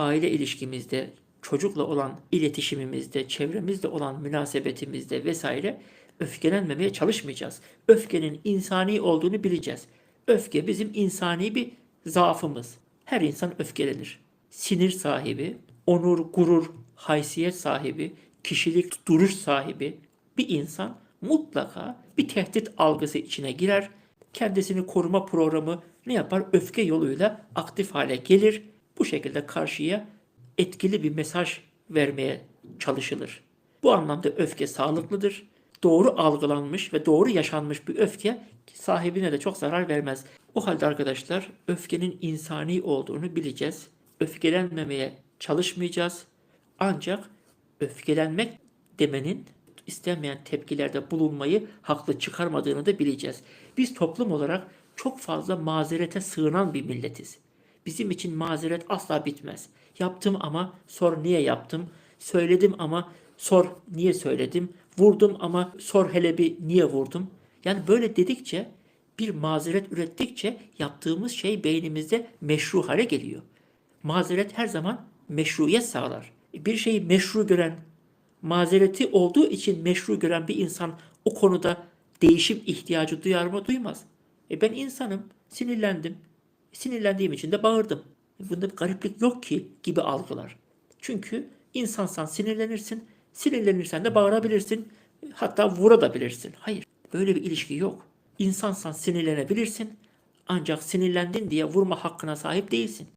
aile ilişkimizde, çocukla olan iletişimimizde, çevremizle olan münasebetimizde vesaire öfkelenmemeye çalışmayacağız. Öfkenin insani olduğunu bileceğiz. Öfke bizim insani bir zaafımız. Her insan öfkelenir. Sinir sahibi, onur, gurur, haysiyet sahibi, kişilik, duruş sahibi bir insan mutlaka bir tehdit algısı içine girer. Kendisini koruma programı ne yapar? Öfke yoluyla aktif hale gelir. Bu şekilde karşıya etkili bir mesaj vermeye çalışılır. Bu anlamda öfke sağlıklıdır. Doğru algılanmış ve doğru yaşanmış bir öfke sahibine de çok zarar vermez. O halde arkadaşlar öfkenin insani olduğunu bileceğiz. Öfkelenmemeye çalışmayacağız. Ancak öfkelenmek demenin istenmeyen tepkilerde bulunmayı haklı çıkarmadığını da bileceğiz. Biz toplum olarak çok fazla mazerete sığınan bir milletiz. Bizim için mazeret asla bitmez. Yaptım ama sor niye yaptım? Söyledim ama sor niye söyledim? Vurdum ama sor hele bir niye vurdum? Yani böyle dedikçe bir mazeret ürettikçe yaptığımız şey beynimizde meşru hale geliyor. Mazeret her zaman meşruiyet sağlar. Bir şeyi meşru gören, mazereti olduğu için meşru gören bir insan o konuda değişim ihtiyacı duyar mı duymaz. E ben insanım, sinirlendim. Sinirlendiğim için de bağırdım. Bunda bir gariplik yok ki gibi algılar. Çünkü insansan sinirlenirsin, sinirlenirsen de bağırabilirsin, hatta vurabilirsin. Hayır, böyle bir ilişki yok. İnsansan sinirlenebilirsin, ancak sinirlendin diye vurma hakkına sahip değilsin.